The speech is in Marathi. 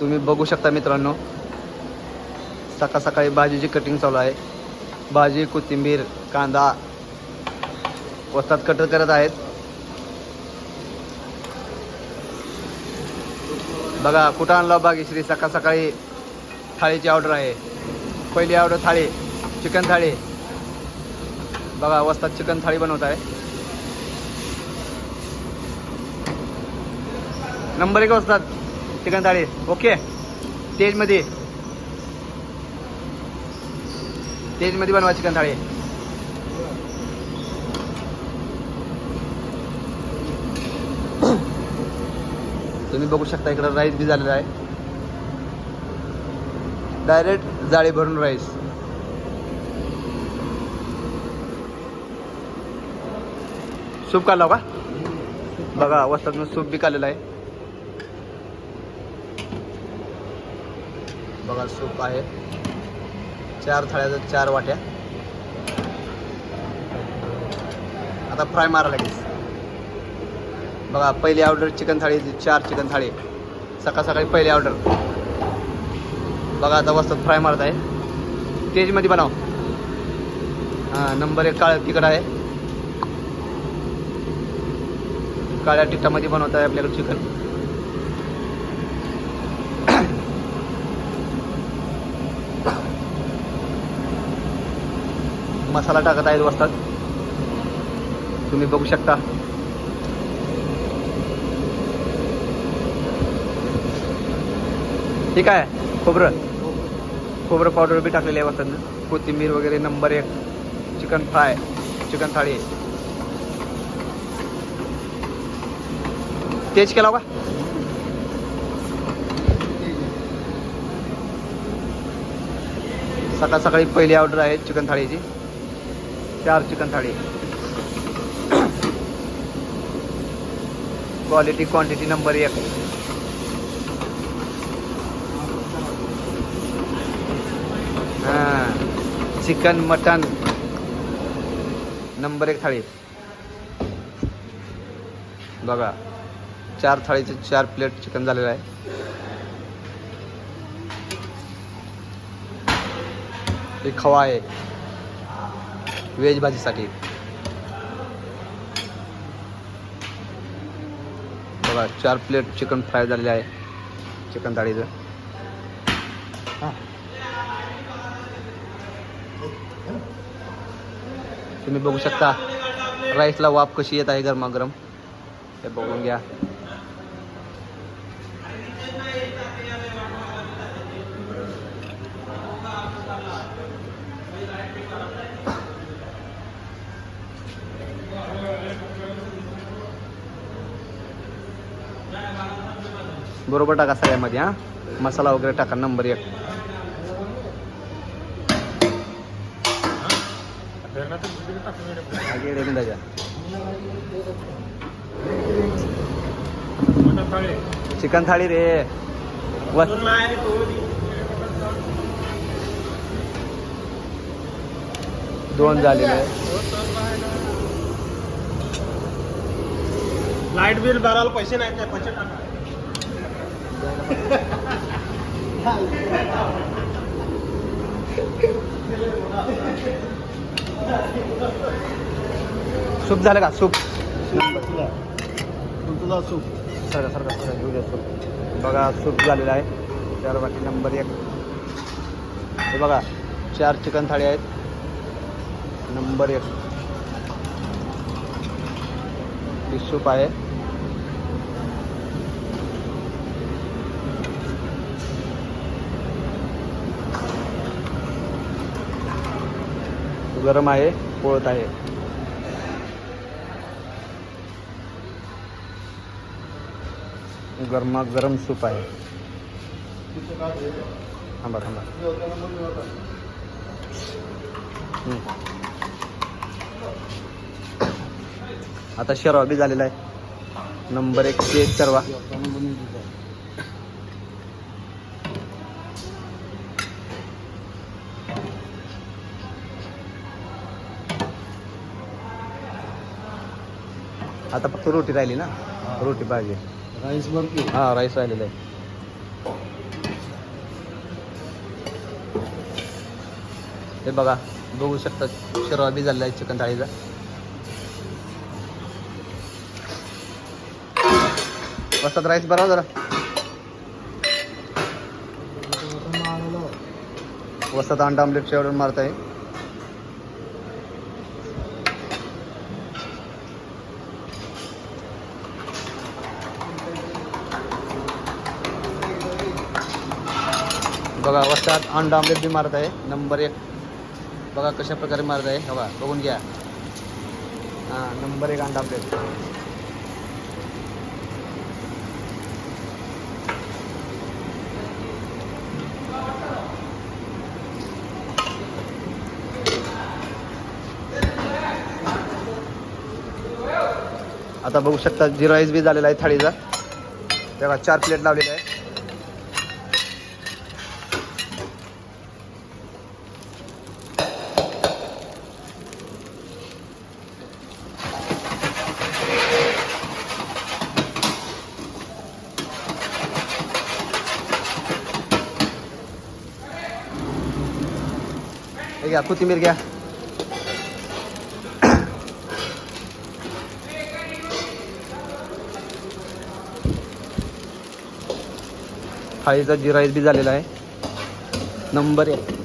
तुम्ही बघू शकता मित्रांनो. सकाळ सकाळी भाजीची कटिंग चालू आहे. भाजी कोथिंबीर कांदा वस्तात कटर करत आहेत. बघा कुठं आणला बागेश्री सकाळ सकाळी थाळीची ऑर्डर आहे. पहिली ऑर्डर थाळी चिकन थाळी. बघा वस्तात चिकन थाळी बनवत आहे. नंबर एक वस्तात. चिकन थाळी ओके. तेजमध्ये. तेजमध्ये बनवा चिकन थाळी तुम्ही बघू शकता इकडं राईस बी झालेला आहे. डायरेक्ट जाळी भरून राईस. सूप काढला का? बघा वस्तात सूप बी काढलेला आहे. बघा सूप आहे. चार थाळ्याचं चार वाट्या. आता फ्राय मारा लागेल बघा पहिली ऑर्डर चिकन थाळी चार चिकन थाळी. सकाळ सकाळी पहिली ऑर्डर बघा आता वस्तात फ्राय मारत आहे. तेजमध्ये बनव. हां नंबर एक काळ्या तिकट आहे. काळ्या तिखटामध्ये बनवत आहे आपल्याकडे चिकन मसाला टाकत आहेत वस्तात. तुम्ही बघू शकता. ठीक आहे खोबरं. खोबरं पावडर बी टाकलेली आहे वस्तात कोथिंबीर वगैरे नंबर एक. चिकन फ्राय चिकन थाळी. तेज केला का सकाळ सकाळी पहिली ऑर्डर आहे चिकन थाळीची. चार चिकन थाळी. क्वालिटी क्वांटिटी नंबर एक. हां. चिकन मटन नंबर एक थाळी. बघा चार थाळीचे चार प्लेट चिकन झालेलं आहे. हे खवा आहे. व्हेज भाजीसाठी बघा चार प्लेट चिकन फ्राय झालेले आहे. चिकन थाळीचं. हां. तुम्ही बघू शकता राईसला वाफ कशी येत आहे गरमागरम. हे बघून घ्या. बरोबर टाका सगळ्यामध्ये हा. मसाला वगैरे टाका नंबर एक. चिकन थाळी रे. वस दोन झालेले. लाइट बिल भरायला पैसे नाही काय? पैसे टाका. सूप झालं का? सूप. सूप. सगळं सगळं सगळं घेऊ द्या सूप. बघा सूप झालेलं आहे. चार वाटी नंबर एक. हे बघा चार चिकन थाळी आहेत. नंबर एक. ही सूप आहे गरम आहे पोळत आहे. गरमा गरम सूप आहे. थांबा थांबा. आता शेरवा बी झालेला आहे. नंबर एक ते एक सर्वा आता फक्त रोटी राहिली ना? रोटी पाहिजे. राईस भरपूर. हा राईस राहिलेला आहे. हे बघा बघू शकता शिरवा बी झालेला आहे चिकन थाळीचा. वस्तात राईस बरा जरा वस्तात अंडा आमलेटच्या ऑर्डर मारत आहे बघा वस्तात अंडा आमलेट बी मारत आहे. नंबर एक. बघा कशा प्रकारे मारत आहे. बघा, बघून घ्या. हाँ नंबर एक अंडा आमलेट आता बघू शकता जिरा राईस बी झालेला आहे थाळीचा. त्याला चार प्लेट लावलेले आहे हे घ्या कोथिंबीर घ्या. थाळीचा जिरा बी झालेला आहे. नंबर एक.